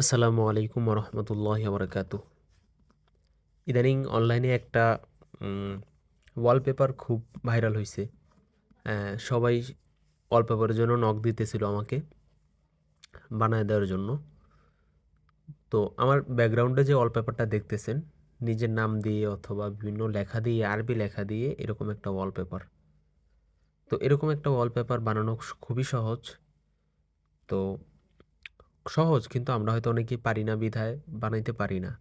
আসসালামু আলাইকুম রহমতুল্লাহ বরকাতু ইদানিং অনলাইনে একটা ওয়ালপেপার খুব ভাইরাল হয়েছে সবাই ওয়ালপেপারের জন্য নখ দিতেছিল আমাকে, বানায় দেওয়ার জন্য। তো আমার ব্যাকগ্রাউন্ডে যে ওয়ালপেপারটা দেখতেছেন, নিজের নাম দিয়ে অথবা বিভিন্ন লেখা দিয়ে, আরবি লেখা দিয়ে এরকম একটা ওয়ালপেপার তো এরকম একটা ওয়ালপেপার বানানো খুবই সহজ। তো সহজ, কিন্তু আমরা হয়তো অনেকেই পারি না, বিধায় বানাইতে পারি না।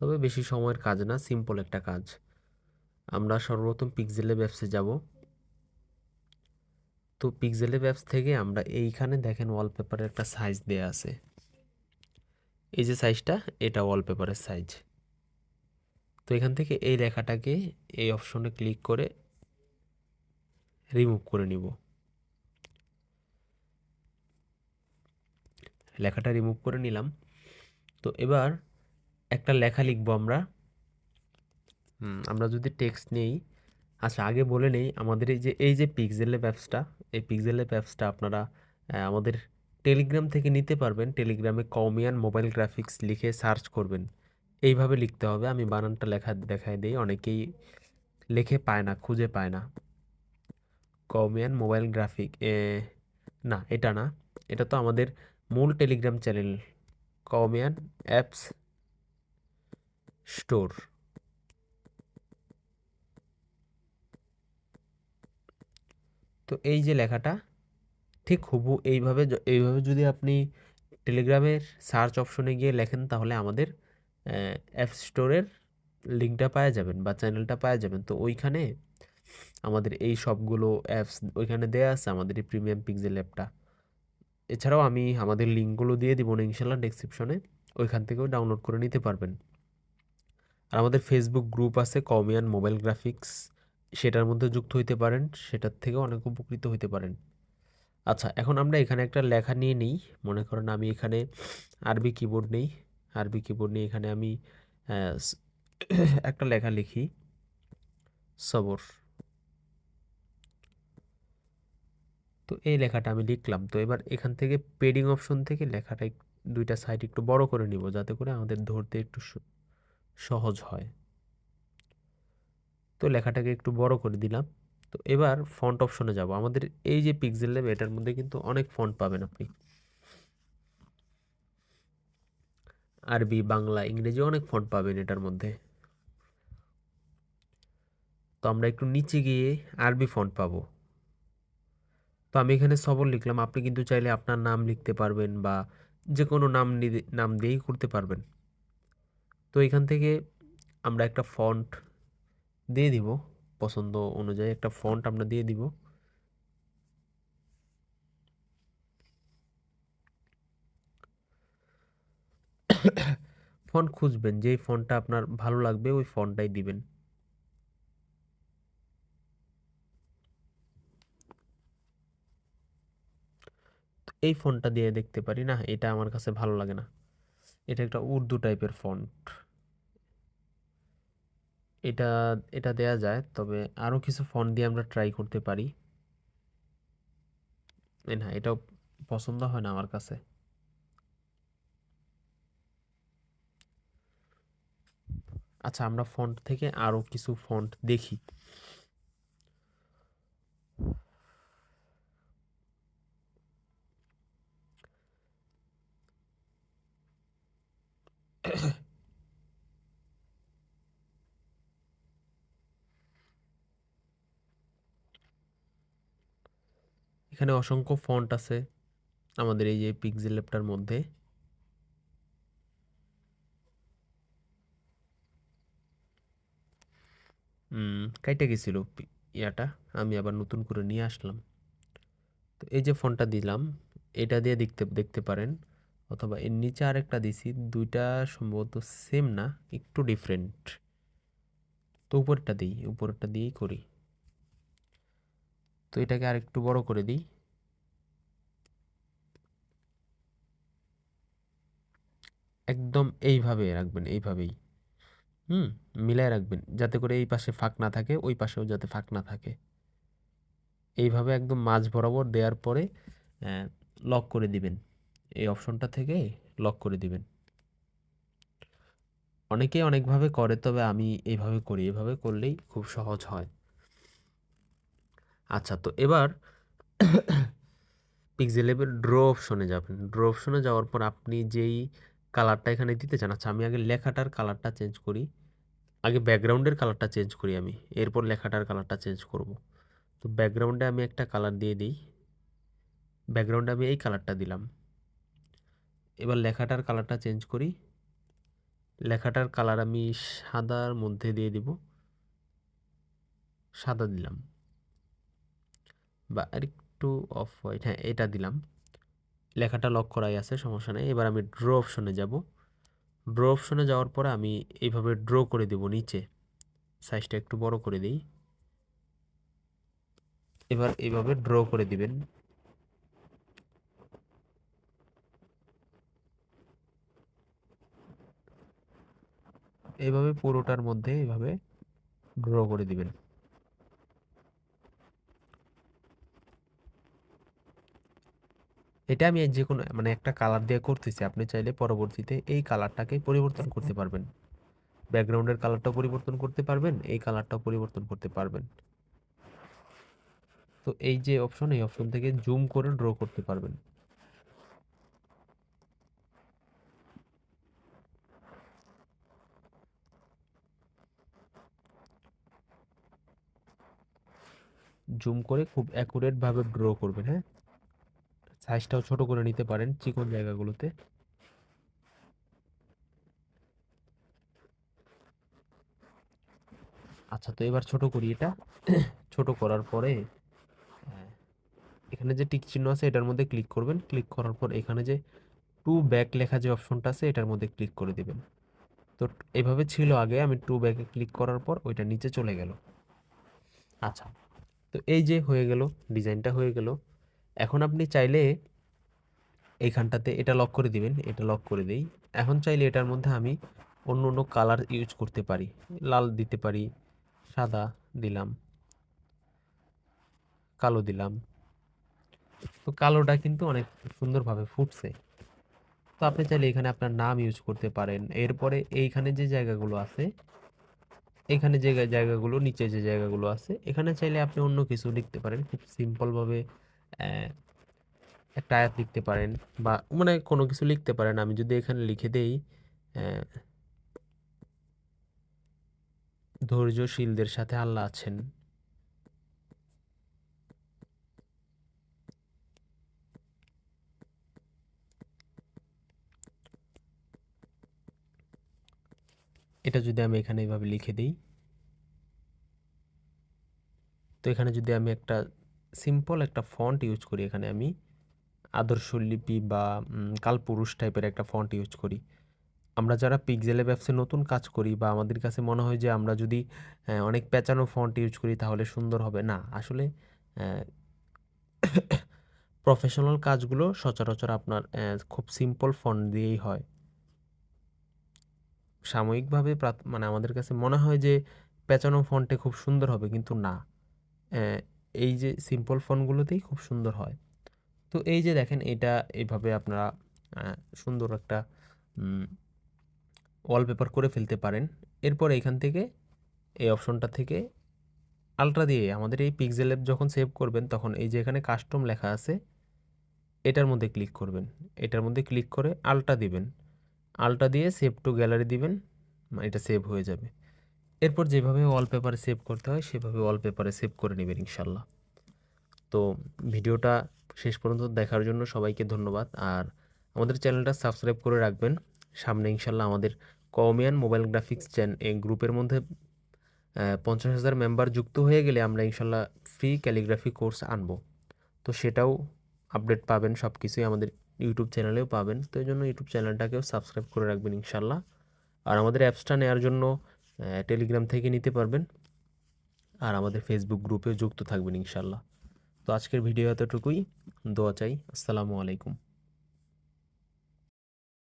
তবে বেশি সময়ের কাজ না সিম্পল একটা কাজ। আমরা সর্বপ্রথম পিকজেলে ব্যবসে যাব। তো পিকজেলে ব্যবস থেকে আমরা এইখানে দেখেন ওয়ালপেপারের একটা সাইজ দেয়া আছে। এই যে সাইজটা এটা ওয়ালপেপারের সাইজ তো এখান থেকে এই লেখাটাকে এই অপশনে ক্লিক করে রিমুভ করে নিব। লেখাটা রিমুভ করে নিলাম। তো এবার একটা লেখা লিখব আমরা। আমরা যদি টেক্সট নেই আচ্ছা আগে বলে নেই, আমাদের এই যে এই যে পিকজেলে অ্যাপসটা এই পিকজেলে অ্যাপসটা আপনারা আমাদের টেলিগ্রাম থেকে নিতে পারবেন। টেলিগ্রামে কমিয়ান মোবাইল গ্রাফিক্স লিখে সার্চ করবেন। এইভাবে লিখতে হবে। আমি বানানটা লেখা দেখাই দিই। অনেকেই লেখে পায় না, খুঁজে পায় না। কমিয়ান মোবাইল গ্রাফিক না, এটা না। এটা তো আমাদের মূল টেলিগ্রাম চ্যানেল কমিয়ান অ্যাপস স্টোর। তো এই যে লেখাটা, ঠিক হুবু এইভাবে এইভাবে যদি আপনি টেলিগ্রামের সার্চ অপশনে গিয়ে লেখেন, তাহলে আমাদের অ্যাপ স্টোরের লিঙ্কটা পাওয়া যাবেন বা চ্যানেলটা পাওয়া যাবেন। তো ওইখানে আমাদের এই সবগুলো অ্যাপস, ওইখানে দেয়া আছে আমাদের এই প্রিমিয়াম পিক্সেল অ্যাপটা। এছাড়াও আমি আমাদের লিঙ্কগুলো দিয়ে দিব ইনশাল্লাহ ডেসক্রিপশনে ওইখান থেকেও ডাউনলোড করে নিতে পারবেন। আর আমাদের ফেসবুক গ্রুপ আছে কমিয়ান মোবাইল গ্রাফিক্স সেটার মধ্যে যুক্ত হইতে পারেন, সেটার থেকেও অনেক উপকৃত হইতে পারেন। আচ্ছা এখন আমরা এখানে একটা লেখা নিয়ে নিই, মনে করেন আমি এখানে আরবি কিবোর্ড নেই, আরবি কিবোর্ড নিয়ে এখানে আমি একটা লেখা লিখি, সবর। তো এই লেখাটা আমি লিখলাম। তো এবার এখান থেকে পেডিং অপশন থেকে লেখাটা দুইটা সাইড একটু বড় করে নিব যাতে করে আমাদের ধরতে একটু সহজ হয়। তো লেখাটাকে একটু বড় করে দিলাম। তো এবার ফন্ট অপশনে যাব। আমাদের এই যে পিক্সেল ল্যাব, এটার মধ্যে কিন্তু অনেক ফন্ট পাবেন আপনি। আরবি, বাংলা, ইংরেজি অনেক ফন্ট পাবেন এটার মধ্যে। তো আমরা একটু নিচে গিয়ে আরবি ফন্ট পাবো। তো আমি এখানে সবল লিখলাম। আপনি কিন্তু চাইলে আপনার নাম লিখতে পারবেন বা যে কোনো নাম নাম দিয়েই করতে পারবেন। তো এখান থেকে আমরা একটা ফন্ট দিয়ে দিব। পছন্দ অনুযায়ী একটা ফন্ট আমরা দিয়ে দিব। ফন্ট খুঁজবেন। যেই ফন্টটা আপনার ভালো লাগবে, ওই ফন্টটাই দিবেন। এই ফোনটা দিয়ে দেখতে পারি না, এটা আমার কাছে ভালো লাগে না। এটা একটা উর্দু টাইপের ফন্ট এটা এটা দেয়া যায়, তবে আরও কিছু ফন্ট দিয়ে আমরা ট্রাই করতে পারি। না, এটাও পছন্দ হয় না আমার কাছে। আচ্ছা আমরা ফন্ট থেকে আরও কিছু ফন্ট দেখি। এখানে অসংখ্য ফন্ট আছে আমাদের এই যে পিক্সেল ল্যাপটার মধ্যে। কাইটা গেছিল ইয়াটা, আমি আবার নতুন করে নিয়ে আসলাম। তো এই যে ফোনটা দিলাম, এটা দিয়ে দেখতে দেখতে পারেন। অথবা এর নিচে আরেকটা দিছি, দুইটা সম্ভবত সেম না, একটু ডিফারেন্ট তো উপরটা দিই উপরটা দিয়েই করি। তো এটাকে আরেকটু বড় করে দিই। একদম এইভাবে রাখবেন, এইভাবেই। হুম, মিলায় রাখবেন, যাতে করে এই পাশে ফাঁক না থাকে, ওই পাশেও যাতে ফাঁক না থাকে। এইভাবে একদম মাঝ বরাবর দেওয়ার পরে লক করে দিবেন। এই অপশনটা থেকে লক করে দিবেন। অনেকেই অনেকভাবে করে, তবে আমি এইভাবে করি। এভাবে করলেই খুব সহজ হয়। আচ্ছা তো এবার পিক্সেলেবের ড্র অপশনে যাবেন। ড্র অপশনে যাওয়ার পর আপনি যেই কালারটা এখানে দিতে চান আচ্ছা আমি আগে লেখাটার কালারটা চেঞ্জ করি। আগে ব্যাকগ্রাউন্ডের কালারটা চেঞ্জ করি আমি। এরপর লেখাটার কালারটা চেঞ্জ করব। তো ব্যাকগ্রাউন্ডে আমি একটা কালার দিয়ে দিই। ব্যাকগ্রাউন্ডে আমি এই কালারটা দিলাম। এবার লেখাটার কালারটা চেঞ্জ করি। লেখাটার কালার আমি সাদার মধ্যে দিয়ে দিব। সাদা দিলাম। বা আরেকটু অফ হোয়াইট হ্যাঁ এটা দিলাম। লেখাটা লক করাই আছে, সমস্যা নেই। এবার আমি ড্র অপশনে যাব। ড্র অপশনে যাওয়ার পরে আমি এইভাবে ড্র করে দেব নিচে। সাইজটা একটু বড় করে দিই। এবার এইভাবে ড্র করে দিবেন। এইভাবে পুরোটার মধ্যে এইভাবে ড্র করে দিবেন। এটা আমি যে কোনো মানে একটা কালার দিয়ে করতেছি, আপনি চাইলে পরবর্তীতে এই কালারটাকে পরিবর্তন করতে পারবেন। ব্যাকগ্রাউন্ডের কালারটাও পরিবর্তন করতে পারবেন, এই কালারটাও পরিবর্তন করতে পারবেন। তো এই যে অপশন এই অপশন থেকে জুম করে ড্র করতে পারবেন। জুম করে খুব অ্যাকুরেটভাবে ড্র করবেন হ্যাঁ? সাইজটাও ছোট করে নিতে পারেন চিকন জায়গাগুলোতে। আচ্ছা তো এবার ছোট করি এটা। ছোট করার পরে এখানে যে টিক চিহ্ন আছে এটার মধ্যে ক্লিক করবেন। ক্লিক করার পর এখানে যে টু ব্যাক লেখা যে অপশনটা আছে এটার মধ্যে ক্লিক করে দেবেন। তো এভাবে ছিল আগে, আমি টু ব্যাকে ক্লিক করার পর ওইটা নিচে চলে গেল। আচ্ছা তো এই যে হয়ে গেল, ডিজাইনটা হয়ে গেল। এখন আপনি চাইলে এইখানটাতে এটা লক করে দিবেন, এটা লক করে দেই। এখন চাইলে এটার মধ্যে আমি অন্য অন্য কালার ইউজ করতে পারি। লাল দিতে পারি, সাদা দিলাম, কালো দিলাম। তো কালোটা কিন্তু অনেক সুন্দরভাবে ফুটছে। তো আপনি চাইলে এখানে আপনার নাম ইউজ করতে পারেন। এরপরে এইখানে যে জায়গাগুলো আছে এখানে যে জায়গাগুলো, নিচে যে জায়গাগুলো আছে, এখানে চাইলে আপনি অন্য কিছু লিখতে পারেন। খুব সিম্পলভাবে একটা আয়াত লিখতে পারেন বা মানে কোনো কিছু লিখতে পারেন। আমি যদি এখানে লিখে দেই ধৈর্যশীলদের সাথে আল্লাহ আছেন। এটা যদি আমি এখানে এইভাবে লিখে দিই, তো এখানে যদি আমি একটা সিম্পল একটা ফন্ট ইউজ করি, এখানে আমি আদর্শ লিপি বা কালপুরুষ টাইপের একটা ফন্ট ইউজ করি। আমরা যারা পিকজেলে ব্যবসায় নতুন কাজ করি বা আমাদের কাছে মনে হয় যে আমরা যদি অনেক পেঁচানো ফন্ট ইউজ করি তাহলে সুন্দর হবে, না, আসলে প্রফেশনাল কাজগুলো সচরাচর আপনার খুব সিম্পল ফন্ট দিয়েই হয়। সাময়িকভাবে মানে আমাদের কাছে মনে হয় যে পেঁচানো ফন্টে খুব সুন্দর হবে, কিন্তু না। এই যে সিম্পল ফন্টগুলোতেই খুব সুন্দর হয়। তো এই যে দেখেন, এটা এইভাবে আপনারা সুন্দর একটা ওয়ালপেপার করে ফেলতে পারেন। এরপর এখান থেকে, এই অপশনটা থেকে আলট্রা দিয়ে আমাদের এই পিক্সেল অ্যাপ যখন সেভ করবেন, তখন এই যে এখানে কাস্টম লেখা আছে, এটার মধ্যে ক্লিক করবেন। এটার মধ্যে ক্লিক করে আলট্রা দিবেন। আলট্রা দিয়ে সেভ টু গ্যালারি দিবেন এটা সেভ হয়ে যাবে। এরপর যেভাবে ওয়ালপেপারে সেভ করতে হয়, সেভাবে ওয়ালপেপারে সেভ করে নেবেন ইনশাল্লাহ। তো ভিডিওটা শেষ পর্যন্ত দেখার জন্য সবাইকে ধন্যবাদ, আর আমাদের চ্যানেলটা সাবস্ক্রাইব করে রাখবেন। সামনে ইনশাল্লাহ আমাদের কমিয়ান মোবাইল গ্রাফিক্স চ্যান এই গ্রুপের মধ্যে পঞ্চাশ হাজার মেম্বার যুক্ত হয়ে গেলে আমরা ইনশাল্লাহ ফ্রি ক্যালিগ্রাফি কোর্স আনব। তো সেটাও আপডেট পাবেন সব কিছুই আমাদের ইউটিউব চ্যানেলেও পাবেন। তো এই জন্য ইউটিউব চ্যানেলটাকেও সাবস্ক্রাইব করে রাখবেন ইনশাল্লাহ আর আমাদের অ্যাপসটা নেওয়ার জন্য টেলিগ্রাম থেকে নিতে পারবেন। আর আমাদের ফেসবুক গ্রুপেও যুক্ত থাকবেন ইনশাল্লাহ তো আজকের ভিডিও এতটুকুই। দোয়া চাই। আসসালামু আলাইকুম।